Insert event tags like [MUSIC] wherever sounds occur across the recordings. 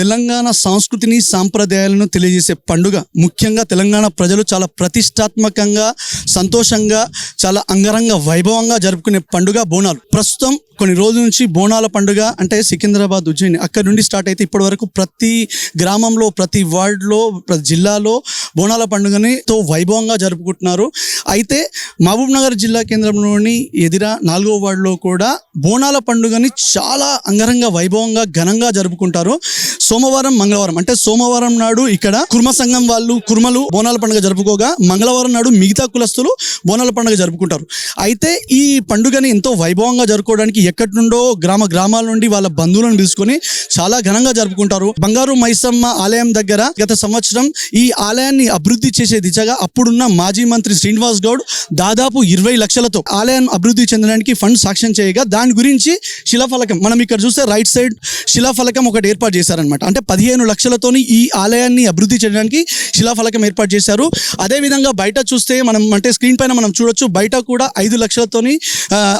తెలంగాణ సంస్కృతిని సాంప్రదాయాలను తెలియజేసే పండుగ. ముఖ్యంగా తెలంగాణ ప్రజలు చాలా ప్రతిష్టాత్మకంగా సంతోషంగా చాలా అంగరంగ వైభవంగా జరుపుకునే పండుగ బోనాలు. ప్రస్తుతం కొన్ని రోజుల నుంచి బోనాల పండుగ అంటే సికింద్రాబాద్ ఉజ్జయిని అక్కడ నుండి స్టార్ట్ అయితే ఇప్పటి వరకు ప్రతి గ్రామంలో ప్రతి వార్డులో ప్రతి జిల్లాలో బోనాల పండుగని తో వైభవంగా జరుపుకుంటున్నారు. అయితే మహబూబ్ నగర్ జిల్లా కేంద్రంలోని ఎదిరా నాలుగో వార్డులో కూడా బోనాల పండుగని చాలా అంగరంగ వైభవంగా ఘనంగా జరుపుకుంటారు. సోమవారం మంగళవారం అంటే సోమవారం నాడు ఇక్కడ కుర్మ సంఘం వాళ్ళు కుర్మలు బోనాల పండుగ జరుపుకోగా మంగళవారం నాడు మిగతా కులస్తులు బోనాల పండుగ జరుపుకుంటారు. అయితే ఈ పండుగని ఎంతో వైభవంగా జరుపుకోవడానికి ఎక్కడి నుండో గ్రామ గ్రామాల నుండి వాళ్ళ బంధువులను పిలుచుకొని చాలా ఘనంగా జరుపుకుంటారు. బంగారు మైసమ్మ ఆలయం దగ్గర గత సంవత్సరం ఈ ఆలయాన్ని అభివృద్ధి చేసే దిశగా అప్పుడున్న మాజీ మంత్రి శ్రీనివాస్ గౌడ్ దాదాపు ఇరవై లక్షలతో ఆలయం అభివృద్ధి చెందడానికి ఫండ్ సాక్ష్యం చేయగా దాని గురించి శిలాఫలకం మనం ఇక్కడ చూస్తే రైట్ సైడ్ శిలాఫలకం ఒకటి ఏర్పాటు చేశారనమాట అంటే పదిహేను లక్షలతోని ఈ ఆలయాన్ని అభివృద్ధి చేయడానికి శిలాఫలకం ఏర్పాటు చేశారు. అదేవిధంగా బయట చూస్తే మనం అంటే స్క్రీన్ పైన మనం చూడొచ్చు బయట కూడా ఐదు లక్షలతోని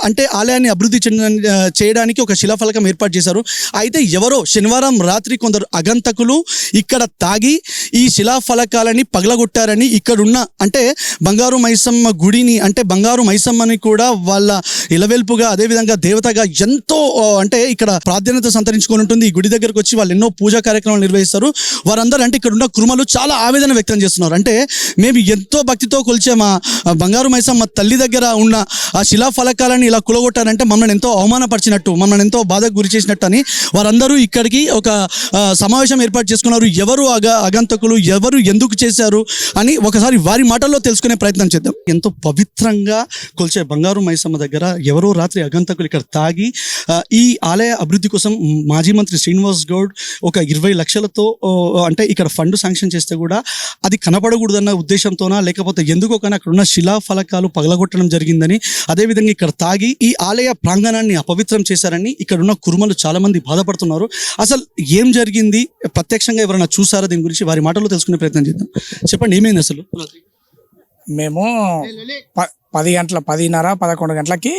అంటే ఆలయాన్ని అభివృద్ధి చెందడానికి చేయడానికి ఒక శిలాఫలకం ఏర్పాటు చేశారు. అయితే ఎవరో శనివారం రాత్రి కొందరు అగంతకులు ఇక్కడ తాగి ఈ శిలాఫలకాలని పగలగొట్టారని ఇక్కడున్న అంటే బంగారు మైసమ్మ గుడిని అంటే బంగారు మైసమ్మని కూడా వాళ్ళ ఇలవెల్పుగా అదేవిధంగా దేవతగా ఎంతో అంటే ఇక్కడ ప్రాధాన్యత సంతరించుకొని ఉంటుంది. ఈ గుడి దగ్గరకు వచ్చి వాళ్ళు ఎన్నో పూజా కార్యక్రమాలు నిర్వహిస్తారు. వారందరూ అంటే ఇక్కడ ఉన్న కురుమలు చాలా ఆవేదన వ్యక్తం చేస్తున్నారు. అంటే మేము ఎంతో భక్తితో కొలిచే మా బంగారు మైసమ్మ తల్లి దగ్గర ఉన్న ఆ శిలాఫలకాలని ఇలా కులగొట్టారంటే మమ్మల్ని ఎంతో అవమానపరిచినట్టు మమ్మల్ని ఎంతో బాధకు గురి చేసినట్టు అని వారందరూ ఇక్కడికి ఒక సమావేశం ఏర్పాటు చేసుకున్నారు. ఎవరు అగ అగంతకులు ఎవరు ఎందుకు చేశారు అని ఒకసారి వారి మాటల్లో తెలుసుకునే ప్రయత్నం చేద్దాం. ఎంతో పవిత్రంగా కొలిచే బంగారు మైసమ్మ దగ్గర ఎవరో రాత్రి అగంతకులు ఇక్కడ తాగి ఈ ఆలయ అభివృద్ధి కోసం మాజీ మంత్రి శ్రీనివాస్ గౌడ్ ఒక ఇరవై లక్షలతో అంటే ఇక్కడ ఫండ్ శాంక్షన్ చేస్తే కూడా అది కనపడకూడదన్న ఉద్దేశంతోనా లేకపోతే ఎందుకో కానీ అక్కడ ఉన్న శిలా ఫలకాలు పగలగొట్టడం జరిగిందని అదేవిధంగా ఇక్కడ తాగి ఈ ఆలయ ప్రాంగణాన్ని అపవిత్రం చేశారని ఇక్కడ ఉన్న కురుమలు చాలా మంది బాధపడుతున్నారు. అసలు ఏం జరిగింది? ప్రత్యక్షంగా ఎవరైనా చూసారా దీని గురించి? వారి మాటల్లో తెలుసుకునే ప్రయత్నం చేద్దాం. చెప్పండి ఏమైంది అసలు? మేము ప పది గంటల పదిన్నర పదకొండు గంటలకి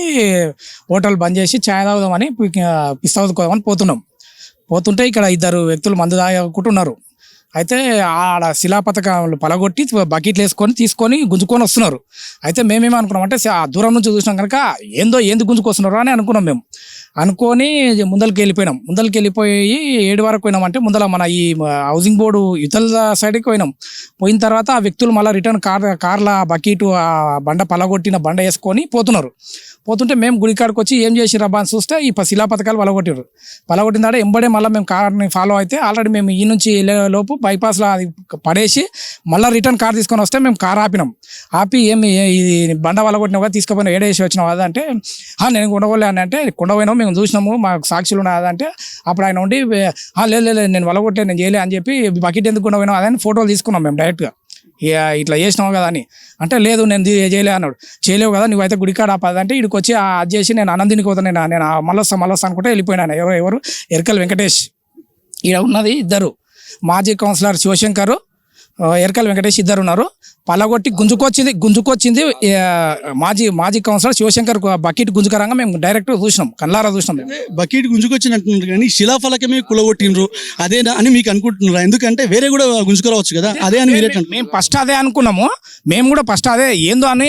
హోటల్ బంద్ చేసి ఛాయ్ తాగుదామని పిస్తా తాగుదామని పోతున్నాం. పోతుంటే ఇక్కడ ఇద్దరు వ్యక్తులు మందు తాగుకుంటున్నారు. అయితే ఆడ శిలాపథకాలు పలగొట్టి బకెట్లు వేసుకొని తీసుకొని గుంజుకొని వస్తున్నారు. అయితే మేమేమో అనుకున్నాం అంటే ఆ దూరం నుంచి చూసినాం కనుక ఏందో ఏంది గుంజుకొస్తున్నారు అని అనుకున్నాం మేము. అనుకొని ముందలకి వెళ్ళిపోయినాం. ముందలకి వెళ్ళిపోయి ఏడు వరకు పోయినాం అంటే మన ఈ హౌసింగ్ బోర్డు ఇతల సైడ్కి పోయినాం. పోయిన తర్వాత ఆ వ్యక్తులు మళ్ళీ రిటర్న్ కార్ కార్ల బకెట్ ఆ బండ పలగొట్టిన బండ వేసుకొని పోతున్నారు. పోతుంటే మేము గుడికాడికి వచ్చి ఏం చేసి అని చూస్తే ఈ ప- శిలా పథకాలు పలగొట్టారు పలగొట్టిన తర్వాత ఎంబడే మళ్ళీ మేము కార్ని ఫాలో అయితే ఆల్రెడీ మేము ఈ నుంచి వెళ్ళే లోపు బైపాస్లో అది పడేసి మళ్ళీ రిటర్న్ కార్ తీసుకొని వస్తే మేము కార్ ఆపినాం. ఆపి ఏమి ఇది బండ పలగొట్టినావు కదా తీసుకుపోయినా ఏడేసి వచ్చిన కదా అంటే నేను కొండపోలే అని అంటే కొండపోయినావు మేము చూసినాము మాకు సాక్షులు ఉన్నాయి అదంటే అప్పుడు ఆయన ఉండి లేదు లేదు నేను వలగొట్టే నేను చేయలే అని చెప్పి బకెట్ ఎందుకు కొండపోయినా అదని ఫోటోలు తీసుకున్నాం మేము డైరెక్ట్గా ఇక ఇట్లా చేసినావు కదా అని. అంటే లేదు నేను చేయలే అన్నాడు. చేయలేవు కదా నువ్వైతే గుడికాడ పదంటే ఇక్కడికి వచ్చి అది చేసి నేను అనందినికి పోతాను నేను నేను మళ్ళొస్తా మళ్ళొస్తా అనుకుంటే వెళ్ళిపోయినాను. ఎవరు ఎవరు? ఎరకల్ వెంకటేష్. ఈడ ఉన్నది ఇద్దరు. మాజీ కౌన్సిలర్ శివశంకర్ ఎరకల్ వెంకటేష్ ఇద్దరు ఉన్నారు పలగొట్టి గుంజుకొచ్చింది గుంజుకొచ్చింది మాజీ మాజీ కౌన్సిలర్ శివశంకర్ బకెట్ గుంజుకరంగా మేము డైరెక్ట్ చూసినాం కళ్ళారా చూసినాం. బకెట్ గుంజుకొచ్చినట్టున్నారు కానీ శిలాఫలకమే కులగొట్టినరు అదేనా అని మీకు అనుకుంటున్నారా ఎందుకంటే వేరే కూడా గుంజుకురావచ్చు కదా అదే అని అంటున్నారు. మేము ఫస్ట్ అదే అనుకున్నాము మేము కూడా ఫస్ట్ అదే ఏందో అని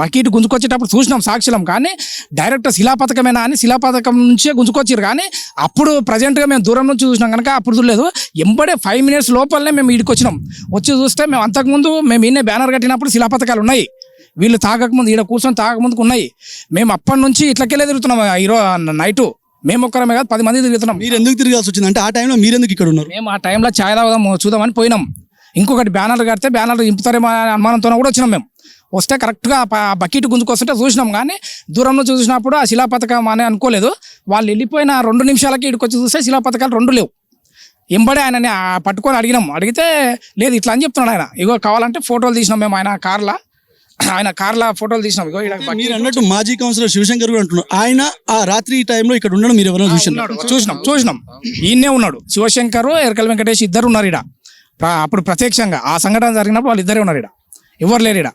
బకెట్ గుంజుకొచ్చేటప్పుడు చూసినాం సాక్షులం కానీ డైరెక్ట్ శిలాపథకమేనా అని శిలాపథకం నుంచే గుంజుకొచ్చారు కానీ అప్పుడు ప్రజెంట్గా మేము దూరం నుంచి చూసినాం కనుక అప్పుడు చూడలేదు ఎంబడే ఫైవ్ మినిట్స్ లోపలనే మేము ఇడికి వచ్చినాం వచ్చి చూస్తే మేము అంతకుముందు మేము ఈయన బ్యానర్ కట్టినప్పుడు శిలాపథకాలు ఉన్నాయి. వీళ్ళు తాగకముందు ఈడ కూర్చొని తాగకముందుకు ఉన్నాయి. మేము అప్పటి నుంచి ఇట్లకెళ్ళే తిరుగుతున్నాం ఈరోజు నైటు. మేము ఒక్కరమే కాదు పది మంది తిరుగుతున్నాం. మీరు ఎందుకు తిరగాల్సి వచ్చింది అంటే ఆ టైంలో మీరు ఎందుకు ఇక్కడ ఉన్నారు? మేము ఆ టైంలో ఛాయ్ తాగుదాం చూద్దామని పోయినాం. ఇంకొకటి బ్యానర్ కడితే బ్యానర్ ఇంపుతారేమో అనే అనుమానంతో కూడా వచ్చినాం మేము. వస్తే కరెక్ట్గా ఆ బకెట్ గుంజుకొస్తుంటే చూసినాం కానీ దూరం నుంచి చూసినప్పుడు ఆ శిలాపథకం అని అనుకోలేదు. వాళ్ళు వెళ్ళిపోయిన రెండు నిమిషాలకి ఇక్కడికి వచ్చి చూస్తే శిలాపథకాలు రెండు లేవు. ఎంబడే ఆయనని ఆ పట్టుకొని అడిగినాం. అడిగితే లేదు ఇట్లా అని చెప్తున్నాడు ఆయన. ఇగో కావాలంటే ఫోటోలు తీసినాం మేము ఆయన కార్లా. [CLEARS THROAT] ఆయన కార్ల ఫోటోలు తీసినాం. ఇగో మీరు అన్నట్టు మాజీ కౌన్సిలర్ శివశంకర్ కూడా అంటున్నారు ఆయన ఆ రాత్రి టైంలో ఇక్కడ ఉండడం మీరు ఎవరైనా ఉన్నాడు చూసినాం చూసినాం. ఈయనే ఉన్నాడు. శివశంకర్ ఎరకల వెంకటేష్ ఇద్దరు ఉన్నారు ఇడ అప్పుడు ప్రత్యక్షంగా ఆ సంఘటన జరిగినప్పుడు వాళ్ళు ఇద్దరే ఉన్నారు ఇడ ఎవరు లేరు ఇడ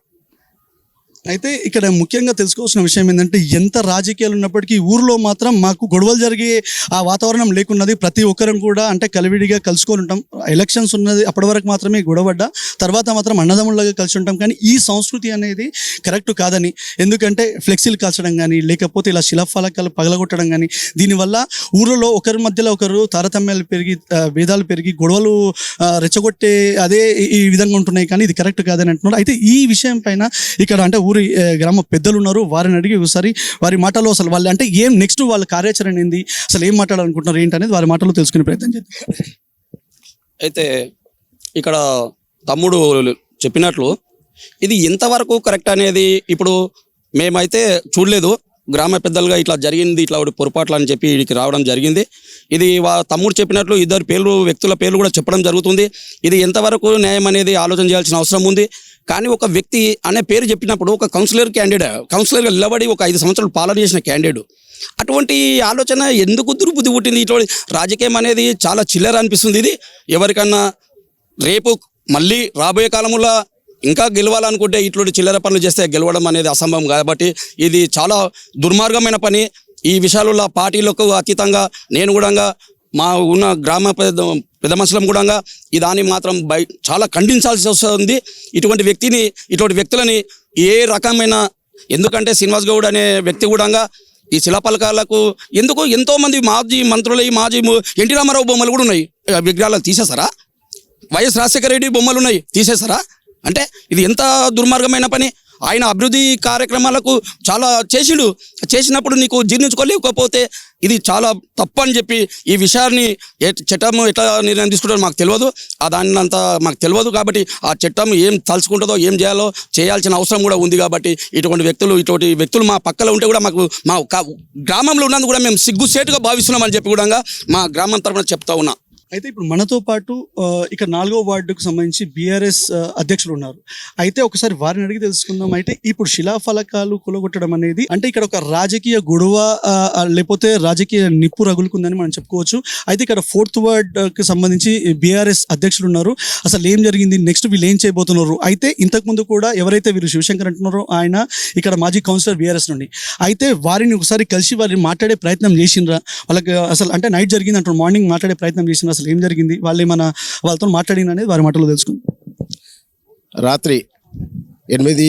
అయితే ఇక్కడ ముఖ్యంగా తెలుసుకోవాల్సిన విషయం ఏంటంటే ఎంత రాజకీయాలు ఉన్నప్పటికీ ఊర్లో మాత్రం మాకు గొడవలు జరిగే ఆ వాతావరణం లేకున్నది ప్రతి ఒక్కరం కూడా అంటే కలివిడిగా కలుసుకొని ఉంటాం. ఎలక్షన్స్ ఉన్నది అప్పటి వరకు మాత్రమే గొడవడ్డా తర్వాత మాత్రం అన్నదమ్ముళ్ళగా కలిసి ఉంటాం. కానీ ఈ సంస్కృతి అనేది కరెక్ట్ కాదని ఎందుకంటే ఫ్లెక్సీలు కాల్చడం కానీ లేకపోతే ఇలా శిలాఫలకాలు పగలగొట్టడం కానీ దీనివల్ల ఊరిలో ఒకరి మధ్యలో ఒకరు తారతమ్యాలు పెరిగి భేదాలు పెరిగి గొడవలు రెచ్చగొట్టే అదే ఈ- ఈ విధంగా ఉంటున్నాయి. కానీ ఇది కరెక్ట్ కాదని అంటున్నారు. అయితే ఈ విషయం పైన ఇక్కడ అంటే ఊరి గ్రామ పెద్దలు ఉన్నారు వారిని అడిగి ఒకసారి వారి మాటలో అసలు వాళ్ళు అంటే ఏం నెక్స్ట్ వాళ్ళ కార్యాచరణ ఏంది? అసలు ఏం మాట్లాడాలనుకుంటున్నారు? ఏంటి అనేది వారి మాటలో తెలుసుకునే ప్రయత్నం చేద్దాం. అయితే ఇక్కడ తమ్ముడు చెప్పినట్లు ఇది ఎంతవరకు కరెక్ట్ అనేది ఇప్పుడు మేమైతే చూడలేదు. గ్రామ పెద్దలుగా ఇట్లా జరిగింది ఇట్లా పొరపాట్లు అని చెప్పి ఇక్కడికి రావడం జరిగింది. ఇది వా తమ్ముడు చెప్పినట్లు ఇద్దరు పేర్లు వ్యక్తుల పేర్లు కూడా చెప్పడం జరుగుతుంది. ఇది ఎంతవరకు న్యాయం అనేది ఆలోచన చేయాల్సిన అవసరం ఉంది. కానీ ఒక వ్యక్తి అనే పేరు చెప్పినప్పుడు ఒక కౌన్సిలర్ క్యాండిడేట్ కౌన్సిలర్గా నిలబడి ఒక ఐదు సంవత్సరాలు పాలన చేసిన క్యాండిడేట్ అటువంటి ఆలోచన ఎందుకు దుర్బుద్ధి పుట్టింది? ఇటువంటి రాజకీయం అనేది చాలా చిల్లర అనిపిస్తుంది ఇది. ఎవరికన్నా రేపు మళ్ళీ రాబోయే కాలంలో ఇంకా గెలవాలనుకుంటే ఇటువంటి చిల్లర పనులు చేస్తే గెలవడం అనేది అసంభవం. కాబట్టి ఇది చాలా దుర్మార్గమైన పని. ఈ విషయాలలో పార్టీలకు అతీతంగా నేను కూడా మా ఉన్న గ్రామ పెద్ద పెద్ద మనుషులం కూడా ఈ దాన్ని మాత్రం బై చాలా ఖండించాల్సి వస్తుంది. ఇటువంటి వ్యక్తిని ఇటువంటి వ్యక్తులని ఏ రకమైన ఎందుకంటే శ్రీనివాస్ గౌడ్ అనే వ్యక్తి కూడా ఈ శిలాపలకాలకు ఎందుకు ఎంతోమంది మాజీ మంత్రులు మాజీ ఎన్టీ రామారావు బొమ్మలు కూడా ఉన్నాయి. విగ్రహాలు తీసేస్తారా వైఎస్ రాజశేఖర రెడ్డి బొమ్మలు ఉన్నాయి. తీసేస్తారా అంటే ఇది ఎంత దుర్మార్గమైన పని? ఆయన అభివృద్ధి కార్యక్రమాలకు చాలా చేసిడు చేసినప్పుడు నీకు జీర్ణించుకోలేకపోతే ఇది చాలా తప్పు అని చెప్పి ఈ విషయాన్ని చట్టం ఎట్లా నిర్ణయం తీసుకుంటారో మాకు తెలియదు. ఆ దాని అంతా మాకు తెలియదు కాబట్టి ఆ చట్టం ఏం తలుచుకుంటుందో ఏం చేయాలో చేయాల్సిన అవసరం కూడా ఉంది కాబట్టి ఇటువంటి వ్యక్తులు ఇటువంటి వ్యక్తులు మా పక్కలో ఉంటే కూడా మాకు మా గ్రామంలో ఉన్నందుకు కూడా మేము సిగ్గుసేటుగా భావిస్తున్నామని చెప్పి కూడా మా గ్రామం తరఫున చెప్తా ఉన్నా. అయితే ఇప్పుడు మనతో పాటు ఇక ఇక్కడ నాలుగో వార్డుకు సంబంధించి బీఆర్ఎస్ అధ్యక్షులు ఉన్నారు. అయితే ఒకసారి వారిని అడిగి తెలుసుకుందాం. అయితే ఇప్పుడు శిలాఫలకాలు కూలగొట్టడం అనేది అంటే ఇక్కడ ఒక రాజకీయ గొడవ లేకపోతే రాజకీయ నిప్పు రగులుకుందని మనం చెప్పుకోవచ్చు. అయితే ఇక్కడ ఫోర్త్ వార్డ్కి సంబంధించి బీఆర్ఎస్ అధ్యక్షులు ఉన్నారు. అసలు ఏం జరిగింది? నెక్స్ట్ వీళ్ళు ఏం చేయబోతున్నారు? అయితే ఇంతకుముందు కూడా ఎవరైతే వీరు శివశంకర్ అంటున్నారో ఆయన ఇక్కడ మాజీ కౌన్సిలర్ బీఆర్ఎస్ నుండి. అయితే వారిని ఒకసారి కలిసి వారిని మాట్లాడే ప్రయత్నం చేసిండ్రా? వాళ్ళకి అసలు అంటే నైట్ జరిగింది అంటారు మార్నింగ్ మాట్లాడే ప్రయత్నం చేసిండ్రా అసలు ఏం జరిగింది? వాళ్ళు ఏమైనా వాళ్ళతో మాట్లాడిన అనేది వారి మాటలో తెలుసుకుంది. రాత్రి ఎనిమిది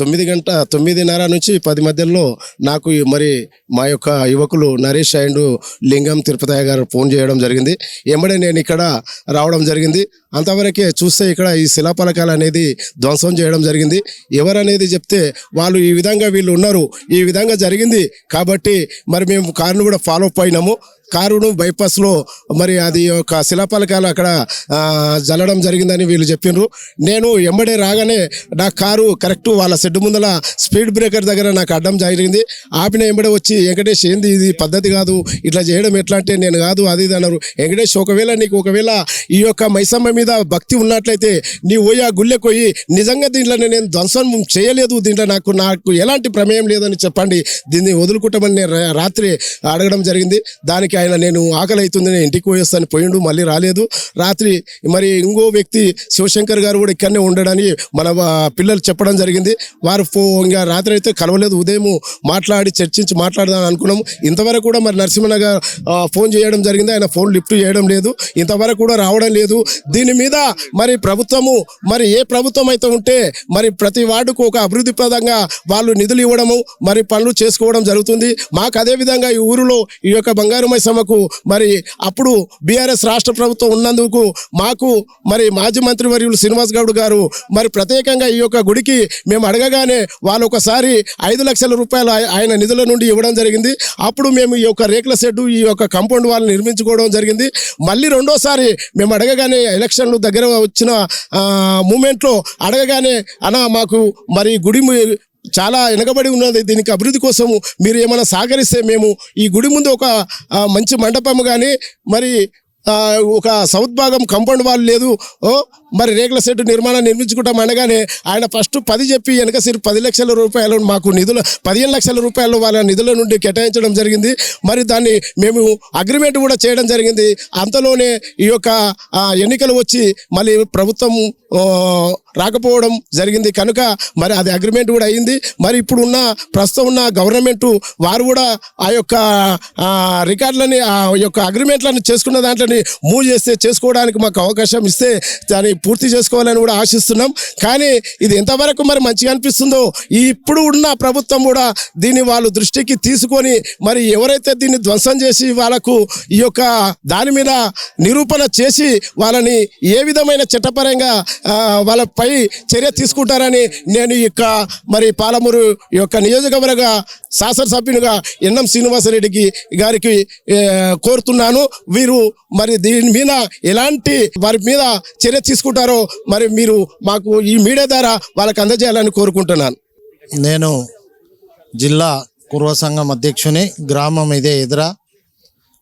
తొమ్మిది గంట తొమ్మిదిన్నర నుంచి పది మధ్యలో నాకు మరి మా యొక్క యువకులు నరేష్ అండ్ లింగం తిరుపతయ్య గారు ఫోన్ చేయడం జరిగింది. ఎమ్మడే నేను ఇక్కడ రావడం జరిగింది. అంతవరకే చూస్తే ఇక్కడ ఈ శిలాపలకాలు అనేది ధ్వంసం చేయడం జరిగింది. ఎవరనేది చెప్తే వాళ్ళు ఈ విధంగా వీళ్ళు ఉన్నారు ఈ విధంగా జరిగింది కాబట్టి మరి మేము కారును కూడా ఫాలో అప్ అయినాము. కారును బైపాస్లో మరి అది ఒక శిలాపలకాలు అక్కడ జల్లడం జరిగిందని వీళ్ళు చెప్పిండ్రు నేను ఎంబడే రాగానే నా కారు కరెక్ట్ వాళ్ళ షెడ్ ముందల స్పీడ్ బ్రేకర్ దగ్గర నాకు అడ్డం జరిగింది. ఆపిన ఎంబడే వచ్చి వెంకటేష్ ఏంది ఇది? పద్ధతి కాదు. ఇట్లా చేయడం ఎట్లా అంటే నేను కాదు అది ఇది అన్నారు. వెంకటేష్ ఒకవేళ నీకు ఒకవేళ ఈ యొక్క మైసమ్మ మీద భక్తి ఉన్నట్లయితే నీ పోయి ఆ గుళ్ళెకి పోయి నిజంగా దీంట్లో నేను ధ్వంసం చేయలేదు. దీంట్లో నాకు నాకు ఎలాంటి ప్రమేయం లేదని చెప్పండి. దీన్ని వదులుకుంటామని నేను రాత్రి అడగడం జరిగింది. దానికి ఆయన నేను ఆకలి అవుతుంది నేను ఇంటికి పోయేస్తాను. పోయిండు మళ్ళీ రాలేదు. రాత్రి మరి ఇంకో వ్యక్తి శివశంకర్ గారు కూడా ఇక్కడనే ఉండడని మన పిల్లలు చెప్పడం జరిగింది. వారు ఫో ఇంకా రాత్రి అయితే కలవలేదు. ఉదయం మాట్లాడి చర్చించి మాట్లాడదాం అనుకున్నాము ఇంతవరకు కూడా మరి నరసింహన గారు ఫోన్ చేయడం జరిగింది. ఆయన ఫోన్ లిఫ్ట్ చేయడం లేదు. ఇంతవరకు కూడా రావడం లేదు. దీని మీద మరి ప్రభుత్వము మరి ఏ ప్రభుత్వం అయితే ఉంటే మరి ప్రతి వార్డుకు ఒక అభివృద్ధి ప్రదంగా వాళ్ళు నిధులు ఇవ్వడము మరి పనులు చేసుకోవడం జరుగుతుంది. మాకు అదే విధంగా ఈ ఊరిలో ఈ యొక్క బంగారు మైసమ్మకు మరి అప్పుడు బీఆర్ఎస్ రాష్ట్ర ప్రభుత్వం ఉన్నందుకు మాకు మరి మాజీ మంత్రి వర్యులు శ్రీనివాస్ గౌడ్ గారు మరి ప్రత్యేకంగా ఈ యొక్క గుడికి మేము అడగగానే వాళ్ళు ఒకసారి ఐదు లక్షల రూపాయలు ఆయన నిధుల నుండి ఇవ్వడం జరిగింది. అప్పుడు మేము ఈ యొక్క రేకుల షెడ్డు ఈ యొక్క కాంపౌండ్ వాళ్ళు నిర్మించుకోవడం జరిగింది. మళ్ళీ రెండోసారి మేము అడగగానే ఎలక్షన్లు దగ్గర వచ్చిన మూమెంట్లో అడగగానే అన్న మాకు మరి గుడి చాలా వెనకబడి ఉన్నది. దీనికి అభివృద్ధి కోసము మీరు ఏమైనా సహకరిస్తే మేము ఈ గుడి ముందు ఒక మంచి మండపం కానీ మరి ఒక సౌత్ భాగం కంపౌండ్ వాళ్ళు లేదు. ఓ మరి రేకుల షెడ్ నిర్మాణం నిర్మించుకుంటాం అనగానే ఆయన ఫస్ట్ పది చెప్పి వెనక సిరి పది లక్షల రూపాయలు మాకు నిధులు పదిహేను లక్షల రూపాయలు వాళ్ళ నిధుల నుండి కేటాయించడం జరిగింది. మరి దాన్ని మేము అగ్రిమెంట్ కూడా చేయడం జరిగింది. అంతలోనే ఈ యొక్క ఎన్నికలు వచ్చి మళ్ళీ ప్రభుత్వం రాకపోవడం జరిగింది. కనుక మరి అది అగ్రిమెంట్ కూడా అయింది. మరి ఇప్పుడు ఉన్న ప్రస్తుతం ఉన్న గవర్నమెంట్ వారు కూడా ఆ యొక్క రికార్డులని ఆ యొక్క అగ్రిమెంట్లను చేసుకున్న దాంట్లోని మూవ్ చేస్తే చేసుకోవడానికి మాకు అవకాశం ఇస్తే దాని పూర్తి చేసుకోవాలని కూడా ఆశిస్తున్నాం. కానీ ఇది ఎంతవరకు మరి మంచిగా అనిపిస్తుందో ఇప్పుడు ఉన్న ప్రభుత్వం కూడా దీన్ని వాళ్ళు దృష్టికి తీసుకొని మరి ఎవరైతే దీన్ని ధ్వంసం చేసి వాళ్ళకు ఈ యొక్క దాని మీద నిరూపణ చేసి వాళ్ళని ఏ విధమైన చట్టపరంగా వాళ్ళపై చర్య తీసుకుంటారని నేను ఈ యొక్క మరి పాలమూరు యొక్క నియోజకవర్గ శాసనసభ్యునిగా ఎన్ఎం శ్రీనివాసరెడ్డికి గారికి కోరుతున్నాను. వీరు మరి దీని మీద ఎలాంటి వారి మీద చర్య తీసుకుంటారు మరి మీరు మాకు ఈ మీడియా ద్వారా వాళ్ళకి అందజేయాలని కోరుకుంటున్నాను. నేను జిల్లా కుర్వ సంఘం అధ్యక్షుని గ్రామం ఇదే ఎదురా.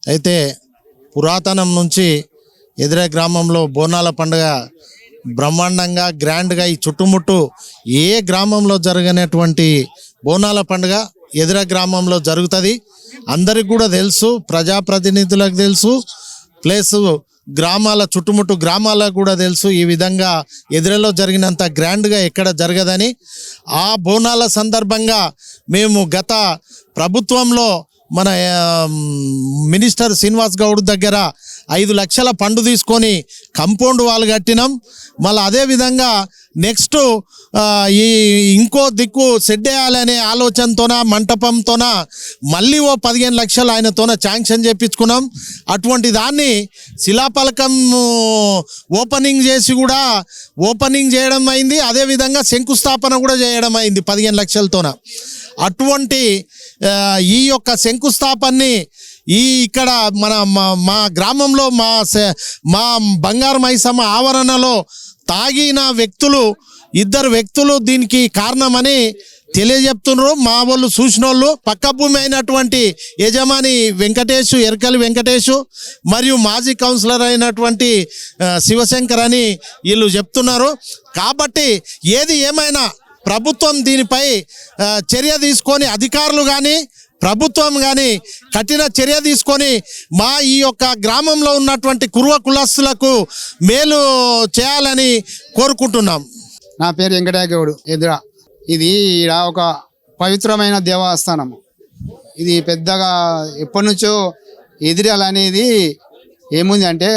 అయితే పురాతనం నుంచి ఎదురే గ్రామంలో బోనాల పండుగ బ్రహ్మాండంగా గ్రాండ్గా ఈ చుట్టుముట్టు ఏ గ్రామంలో జరగనటువంటి బోనాల పండుగ ఎదుర గ్రామంలో జరుగుతుంది. అందరికి కూడా తెలుసు ప్రజాప్రతినిధులకు తెలుసు. ప్లస్ గ్రామాల చుట్టుముట్టు గ్రామాలకు కూడా తెలుసు ఈ విధంగా ఎదురులో జరిగినంత గ్రాండ్గా ఎక్కడ జరగదని. ఆ బోనాల సందర్భంగా మేము గత ప్రభుత్వంలో మన మినిస్టర్ శ్రీనివాస్ గౌడ్ దగ్గర ఐదు లక్షల పండు తీసుకొని కంపౌండ్ వాళ్ళు కట్టినాం. మళ్ళీ అదే విధంగా నెక్స్ట్ ఈ ఇంకో దిక్కు సెట్ వేయాలనే ఆలోచనతోన మంటపంతోన మళ్ళీ ఓ పదిహేను లక్షలు ఆయనతోన శాంక్షన్ చేపించుకున్నాం. అటువంటి దాన్ని శిలాపలకం ఓపెనింగ్ చేసి కూడా ఓపెనింగ్ చేయడం అయింది. అదే విధంగా శంకుస్థాపన కూడా చేయడం అయింది పదిహేను లక్షలతోన. అటువంటి ఈ యొక్క శంకుస్థాపన్ని ఈ ఇక్కడ మన మా- మా గ్రామంలో మా మా బంగారు మైసమ్మ ఆవరణలో తాగిన వ్యక్తులు ఇద్దరు వ్యక్తులు దీనికి కారణమని తెలియజెప్తున్నారు మా వాళ్ళు చూసిన వాళ్ళు పక్క భూమి అయినటువంటి యజమాని వెంకటేష్ ఎరకలి వెంకటేష్ మరియు మాజీ కౌన్సిలర్ అయినటువంటి శివశంకర్ అని వీళ్ళు చెప్తున్నారు. కాబట్టి ఏది ఏమైనా ప్రభుత్వం దీనిపై చర్య తీసుకొని అధికారులు కానీ ప్రభుత్వం కానీ కఠిన చర్య తీసుకొని మా ఈ యొక్క గ్రామంలో ఉన్నటువంటి కుర్వ కులస్తులకు మేలు చేయాలని కోరుకుంటున్నాం. నా పేరు వెంకటాగౌడు ఎదుర. ఇది ఈడ ఒక పవిత్రమైన దేవస్థానం. ఇది పెద్దగా ఎప్పటి నుంచో ఎదిరాలు అనేది ఏముంది అంటే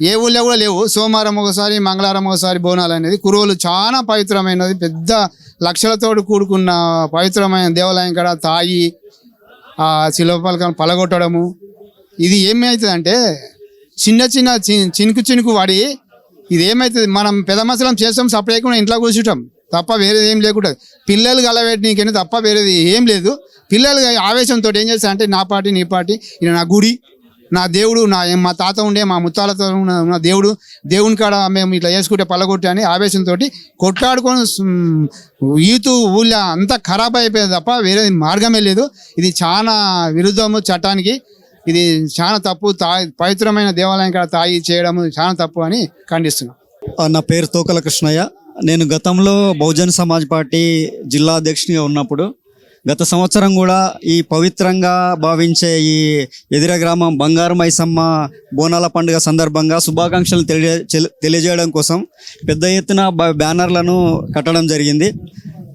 ఏ ఊళ్ళో కూడా లేవు. సోమవారం ఒకసారి మంగళవారం ఒకసారి బోనాలు అనేది కురువులు చాలా పవిత్రమైనది. పెద్ద లక్షలతోడు కూడుకున్న పవిత్రమైన దేవాలయం కాడ తాగి ఆ శిలపలకం పలగొట్టడము. ఇది ఏమవుతుందంటే చిన్న చిన్న చి- చినుకు చినుకు పడి ఇది ఏమవుతుంది మనం పెద్ద మసలం చేస్తాం సపరేట్గా ఇంట్లో కూర్చుంటాం. తప్ప వేరేది ఏం లేకుండా. పిల్లలు గలబెట్టినకని తప్ప వేరేది ఏం లేదు. పిల్లలు ఆవేశంతో ఏం చేస్తారంటే నా పార్టీ నీ పార్టీ నా గుడి నా దేవుడు నా మా తాత ఉండే మా ముత్తాలతో ఉన్న దేవుడు దేవుని కాడ మేము ఇట్లా చేసుకుంటే పల్లగొట్టి అని ఆవేశంతో కొట్లాడుకొని ఈతు ఊళ్ళో అంతా ఖరాబ్ అయిపోయింది తప్ప వేరే మార్గమే లేదు. ఇది చాలా విరుద్ధము చట్టానికి. ఇది చాలా తప్పు తా పవిత్రమైన దేవాలయం కాడ తాగి చేయడం చాలా తప్పు అని ఖండిస్తున్నాం. నా పేరు తోకల కృష్ణయ్య. నేను గతంలో బహుజన్ సమాజ్ పార్టీ జిల్లా అధ్యక్షునిగా ఉన్నప్పుడు గత సంవత్సరం కూడా ఈ పవిత్రంగా భావించే ఈ ఎదిర గ్రామం బంగారు మైసమ్మ బోనాల పండుగ సందర్భంగా శుభాకాంక్షలు తెలియ తెలియజేయడం కోసం పెద్ద ఎత్తున బ- బ్యానర్లను కట్టడం జరిగింది.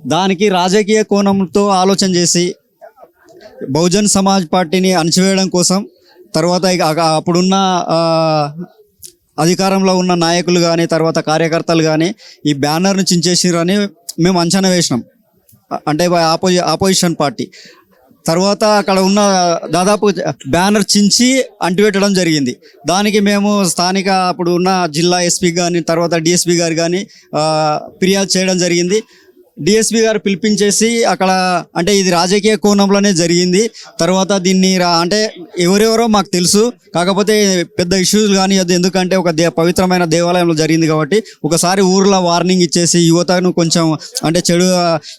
దానికి రాజకీయ కోణంతో ఆలోచన చేసి బహుజన్ సమాజ్ పార్టీని అణచివేయడం కోసం తర్వాత ఇక అప్పుడున్న అధికారంలో ఉన్న నాయకులు కానీ తర్వాత కార్యకర్తలు కానీ ఈ బ్యానర్ను చించేసిరని మేము అంచనా వేసినాం. అంటే ఆపోజి ఆపోజిషన్ పార్టీ. తర్వాత అక్కడ ఉన్న దాదాపు బ్యానర్ చించి అంటిపెట్టడం జరిగింది. దానికి మేము స్థానిక అప్పుడు ఉన్న జిల్లా ఎస్పీ కానీ తర్వాత డిఎస్పీ గారు కానీ ఫిర్యాదు చేయడం జరిగింది. డిఎస్పీ గారు పిలిపించేసి అక్కడ అంటే ఇది రాజకీయ కోణంలోనే జరిగింది. తర్వాత దీన్ని రా- అంటే ఎవరెవరో మాకు తెలుసు. కాకపోతే పెద్ద ఇష్యూస్ కానీ అది ఎందుకంటే ఒక దే పవిత్రమైన దేవాలయంలో జరిగింది కాబట్టి ఒకసారి ఊర్లో వార్నింగ్ ఇచ్చేసి యువతను కొంచెం అంటే చెడు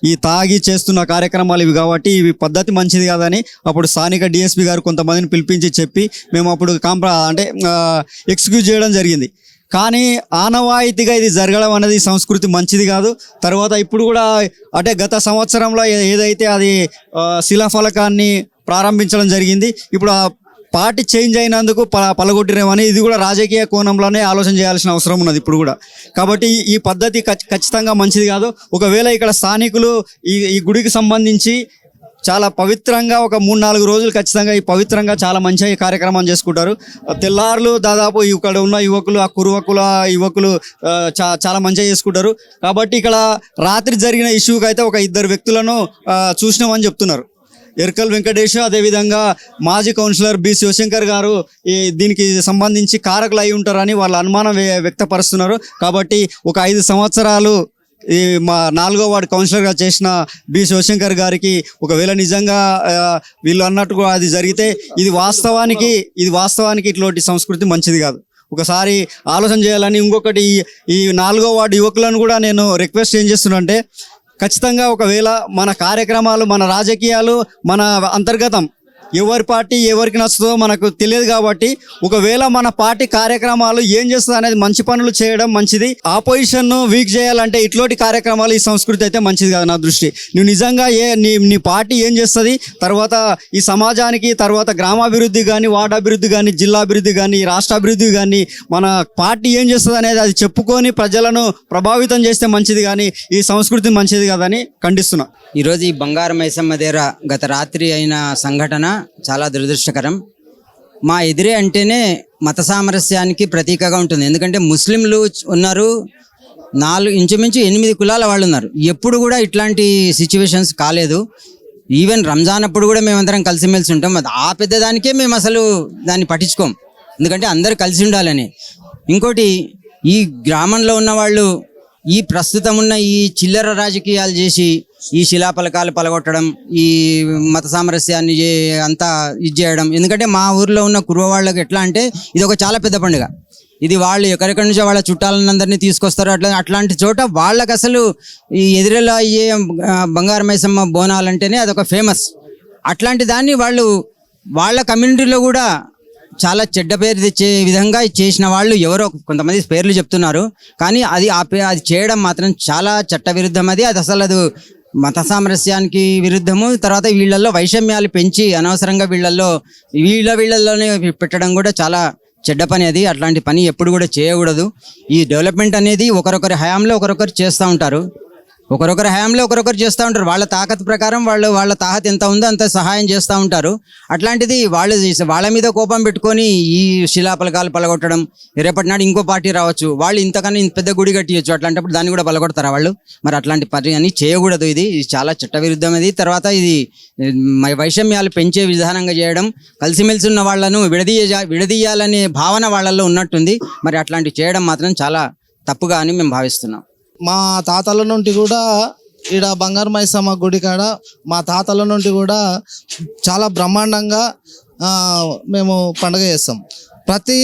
ఈ తాగి చేస్తున్న కార్యక్రమాలు ఇవి కాబట్టి ఇవి పద్ధతి మంచిది కాదని అప్పుడు స్థానిక డిఎస్పీ గారు కొంతమందిని పిలిపించి చెప్పి మేము అప్పుడు కాంప్ర అంటే ఎక్స్క్యూజ్ చేయడం జరిగింది. కానీ ఆనవాయితీగా ఇది జరగడం అనేది సంస్కృతి మంచిది కాదు. తర్వాత ఇప్పుడు కూడా అంటే గత సంవత్సరంలో ఏదైతే అది శిలాఫలకాన్ని ప్రారంభించడం జరిగింది ఇప్పుడు ఆ పార్టీ చేంజ్ అయినందుకు ప పలగొట్టిరేమని ఇది కూడా రాజకీయ కోణంలోనే ఆలోచన చేయాల్సిన అవసరం ఉన్నది ఇప్పుడు కూడా. కాబట్టి ఈ- పద్ధతి ఖచ్చితంగా మంచిది కాదు. ఒకవేళ ఇక్కడ స్థానికులు ఈ ఈ గుడికి సంబంధించి చాలా పవిత్రంగా ఒక మూడు నాలుగు రోజులు ఖచ్చితంగా ఈ పవిత్రంగా చాలా మంచిగా ఈ కార్యక్రమం చేసుకుంటారు. తెల్లారులు దాదాపు ఇక్కడ ఉన్న యువకులు ఆ కురువకుల యువకులు చా చాలా మంచిగా చేసుకుంటారు. కాబట్టి ఇక్కడ రాత్రి జరిగిన ఇష్యూకి అయితే ఒక ఇద్దరు వ్యక్తులను చూసినామని చెప్తున్నారు. ఎర్కల్ వెంకటేష్ అదేవిధంగా మాజీ కౌన్సిలర్ బి శివశంకర్ గారు ఈ దీనికి సంబంధించి కారకులు అయి ఉంటారని వాళ్ళ అనుమానం వ్య- వ్యక్తపరుస్తున్నారు. కాబట్టి ఒక ఐదు సంవత్సరాలు ఈ మా నాలుగో వార్డు కౌన్సిలర్గా చేసిన బి శివశంకర్ గారికి ఒకవేళ నిజంగా వీళ్ళు అన్నట్టుగా అది జరిగితే ఇది వాస్తవానికి ఇది వాస్తవానికి ఇటువంటి సంస్కృతి మంచిది కాదు. ఒకసారి ఆలోచన చేయాలని ఇంకొకటి ఈ- ఈ నాలుగో వార్డు యువకులను కూడా నేను రిక్వెస్ట్ ఏం చేస్తున్నా అంటే ఖచ్చితంగా ఒకవేళ మన కార్యక్రమాలు మన రాజకీయాలు మన అంతర్గతం ఎవరి పార్టీ ఎవరికి నచ్చుతుందో మనకు తెలియదు కాబట్టి ఒకవేళ మన పార్టీ కార్యక్రమాలు ఏం చేస్తుంది అనేది మంచి పనులు చేయడం మంచిది. ఆపోజిషన్ వీక్ చేయాలంటే ఇట్లాంటి కార్యక్రమాలు ఈ సంస్కృతి అయితే మంచిది కాదు నా దృష్టి. నువ్వు నిజంగా ఏ నీ నీ పార్టీ ఏం చేస్తుంది? తర్వాత ఈ సమాజానికి తర్వాత గ్రామాభివృద్ధి కానీ వార్డు అభివృద్ధి కానీ జిల్లా అభివృద్ధి కానీ రాష్ట్ర అభివృద్ధి కానీ మన పార్టీ ఏం చేస్తుంది అనేది అది చెప్పుకొని ప్రజలను ప్రభావితం చేస్తే మంచిది కానీ ఈ సంస్కృతి మంచిది కాదని ఖండిస్తున్నా. ఈరోజు ఈ బంగారం మైసమ్మ దగ్గర గత రాత్రి అయిన సంఘటన చాలా దురదృష్టకరం. మా ఎదిరే అంటేనే మత సామరస్యానికి ప్రతీకగా ఉంటుంది. ఎందుకంటే ముస్లింలు ఉన్నారు నాలుగు ఇంచుమించు ఎనిమిది కులాల వాళ్ళు ఉన్నారు. ఎప్పుడు కూడా ఇట్లాంటి సిచ్యువేషన్స్ కాలేదు. ఈవెన్ రంజాన్ అప్పుడు కూడా మేమందరం కలిసిమెలిసి ఉంటాం. అది ఆ పెద్దదానికే మేము అసలు దాన్ని పట్టించుకోం. ఎందుకంటే అందరూ కలిసి ఉండాలని. ఇంకోటి ఈ గ్రామంలో ఉన్న వాళ్ళు ఈ ప్రస్తుతం ఉన్న ఈ చిల్లర రాజకీయాలు చేసి ఈ శిలాపలకాలు పలగొట్టడం ఈ మత సామరస్యాన్ని అంతా ఇది చేయడం. ఎందుకంటే మా ఊర్లో ఉన్న కుర్వ వాళ్ళకి ఎట్లా అంటే ఇది ఒక చాలా పెద్ద పండుగ. ఇది వాళ్ళు ఎక్కడెక్కడి నుంచో వాళ్ళ చుట్టాలందరినీ తీసుకొస్తారు. అట్లా అట్లాంటి చోట వాళ్ళకి అసలు ఈ ఎదురెలా అయ్యే ఆ, మైసమ్మ బోనాలంటేనే అదొక ఫేమస్. అట్లాంటి దాన్ని వాళ్ళు వాళ్ళ కమ్యూనిటీలో కూడా చాలా చెడ్డ పేరు తెచ్చే విధంగా చేసిన వాళ్ళు ఎవరో కొంతమంది పేర్లు చెప్తున్నారు. కానీ అది ఆ పే అది చేయడం మాత్రం చాలా చట్ట విరుద్ధం అది అది అసలు అది మత సామరస్యానికి విరుద్ధము. తర్వాత వీళ్ళల్లో వైషమ్యాలు పెంచి అనవసరంగా వీళ్ళల్లో వీళ్ళ వీళ్ళల్లోనే పెట్టడం కూడా చాలా చెడ్డ పని అది. అట్లాంటి పని ఎప్పుడు కూడా చేయకూడదు. ఈ డెవలప్మెంట్ అనేది ఒకరొకరి హయాంలో ఒకరొకరు చేస్తూ ఉంటారు. ఒకరొకరు హయాంలో ఒకరొకరు చేస్తూ ఉంటారు. వాళ్ళ తాకత్ ప్రకారం వాళ్ళు వాళ్ళ తాహత్ ఎంత ఉందో అంత సహాయం చేస్తూ ఉంటారు. అట్లాంటిది వాళ్ళు వాళ్ళ మీద కోపం పెట్టుకొని ఈ శిలాపలకాలు పలగొట్టడం రేపటి నాడు ఇంకో పార్టీ రావచ్చు. వాళ్ళు ఇంతకన్నా ఇంత పెద్ద గుడి కట్టియచ్చు. అట్లాంటప్పుడు దాన్ని కూడా పలగొడతారా వాళ్ళు? మరి అట్లాంటి పని అని చేయకూడదు ఇది. చాలా చట్టవిరుద్ధమది తర్వాత ఇది వైషమ్యాలు పెంచే విధానంగా చేయడం కలిసిమెలిసి ఉన్న వాళ్ళను విడదీయ విడదీయాలనే భావన వాళ్ళల్లో ఉన్నట్టుంది. మరి అట్లాంటివి చేయడం మాత్రం చాలా తప్పుగా అని మేము భావిస్తున్నాం. మా తాతల నుండి కూడా ఈడ బంగారు మైసమ్మ గుడి కాడ మా తాతల నుండి కూడా చాలా బ్రహ్మాండంగా మేము పండుగ చేస్తాం. ప్రతి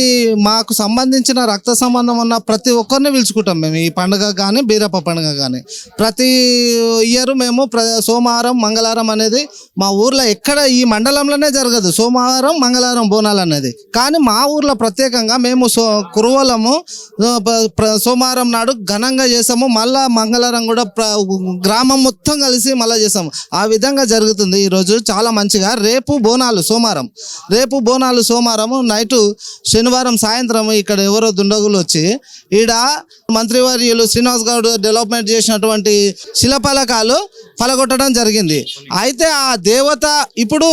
మాకు సంబంధించిన రక్త సంబంధం ఉన్న ప్రతి ఒక్కరిని పిలుచుకుంటాం మేము. ఈ పండుగ కానీ బీరప్ప పండుగ కానీ ప్రతి ఇయర్ మేము ప్ర సోమవారం మంగళవారం అనేది మా ఊర్లో ఎక్కడ ఈ మండలంలోనే జరగదు. సోమవారం మంగళవారం బోనాలు అనేది. కానీ మా ఊర్లో ప్రత్యేకంగా మేము సో కురువలము సోమవారం నాడు ఘనంగా చేసాము మళ్ళా మంగళవారం కూడా గ్రామం మొత్తం కలిసి మళ్ళా చేసాము ఆ విధంగా జరుగుతుంది ఈరోజు చాలా మంచిగా. రేపు బోనాలు సోమవారం. రేపు బోనాలు సోమవారం నైటు శనివారం సాయంత్రం ఇక్కడ ఎవరో దుండగులు వచ్చి ఈడ మంత్రివర్యులు శ్రీనివాస్ గౌడ్ డెవలప్మెంట్ చేసినటువంటి శిలపలకాలు పలగొట్టడం జరిగింది. అయితే ఆ దేవత ఇప్పుడు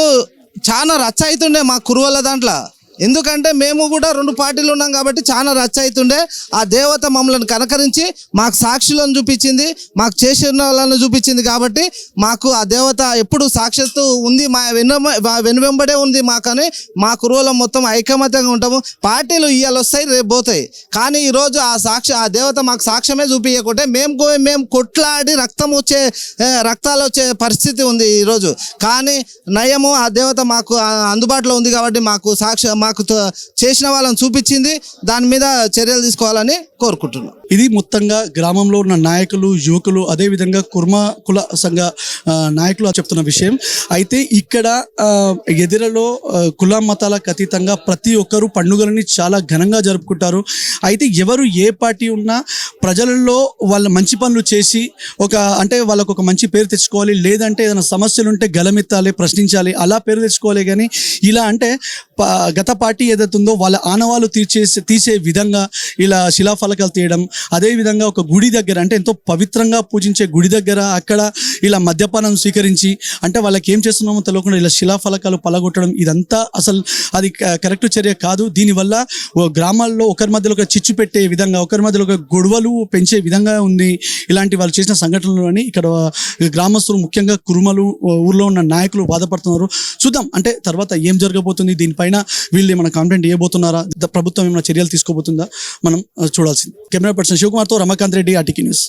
చాలా రచ్చ అవుతుండే మా కురువల దాంట్లో. ఎందుకంటే మేము కూడా రెండు పార్టీలు ఉన్నాం కాబట్టి చాలా రచ్చ అవుతుండే. ఆ దేవత మమ్మల్ని కనకరించి మాకు సాక్షులను చూపించింది మాకు చేసిన వాళ్ళని చూపించింది కాబట్టి మాకు ఆ దేవత ఎప్పుడు సాక్షాత్తు ఉంది మా వెన్న మా వెనువెంబడే ఉంది మాకని. మా కురువులం మొత్తం ఐకమత్యంగా ఉంటాము. పార్టీలు ఇవాళ వస్తాయి రేపు పోతాయి. కానీ ఈరోజు ఆ సాక్షి ఆ దేవత మాకు సాక్ష్యమే చూపించకుంటే మేము మేము కొట్లాడి రక్తం వచ్చే రక్తాలు వచ్చే పరిస్థితి ఉంది ఈరోజు. కానీ నయము ఆ దేవత మాకు అందుబాటులో ఉంది కాబట్టి మాకు సాక్షి మాకు చేసిన వాళ్ళని చూపించింది. దాని మీద చర్యలు తీసుకోవాలని కోరుకుంటున్నాం. ఇది మొత్తంగా గ్రామంలో ఉన్న నాయకులు యువకులు అదేవిధంగా కుర్మ కుల సంఘ ఆ, నాయకులు చెప్తున్న విషయం. అయితే ఇక్కడ ఎదిరలో కుల మతాలకు అతీతంగా ప్రతి ఒక్కరు పండుగలని చాలా ఘనంగా జరుపుకుంటారు. అయితే ఎవరు ఏ పార్టీ ఉన్నా ప్రజలలో వాళ్ళ మంచి పనులు చేసి ఒక అంటే వాళ్ళకు ఒక మంచి పేరు తెచ్చుకోవాలి లేదంటే ఏదైనా సమస్యలు ఉంటే గలమెత్తాలి ప్రశ్నించాలి అలా పేరు తెచ్చుకోవాలి కానీ ఇలా అంటే గత పార్టీ ఏదైతే ఉందో వాళ్ళ ఆనవాళ్ళు తీర్చేసి తీసే విధంగా ఇలా పలకలు తీయడం అదే విధంగా ఒక గుడి దగ్గర అంటే ఎంతో పవిత్రంగా పూజించే గుడి దగ్గర అక్కడ ఇలా మద్యపానం స్వీకరించి అంటే వాళ్ళకి ఏం చేస్తున్నామో తెలియకుండా ఇలా శిలాఫలకాలు పలగొట్టడం ఇదంతా అసలు అది కరెక్ట్ చర్య కాదు. దీనివల్ల గ్రామాల్లో ఒకరి మధ్యలో ఒక చిచ్చు పెట్టే విధంగా ఒకరి మధ్యలో ఒక గొడవలు పెంచే విధంగా ఉంది ఇలాంటి వాళ్ళు చేసిన సంఘటనలు అని ఇక్కడ గ్రామస్తులు ముఖ్యంగా కురుమలు ఊర్లో ఉన్న నాయకులు బాధపడుతున్నారు. చూద్దాం అంటే తర్వాత ఏం జరగబోతుంది దీనిపైన వీళ్ళు ఏమైనా కంప్లైంట్ చేయబోతున్నారా ప్రభుత్వం ఏమైనా చర్యలు తీసుకోబోతుందా? మనం ఆ, చూడాల్సింది కెమెరా పర్సన్ శివకుమార్తో రమాకాంత్ రెడ్డి ఆర్టీకి న్యూస్.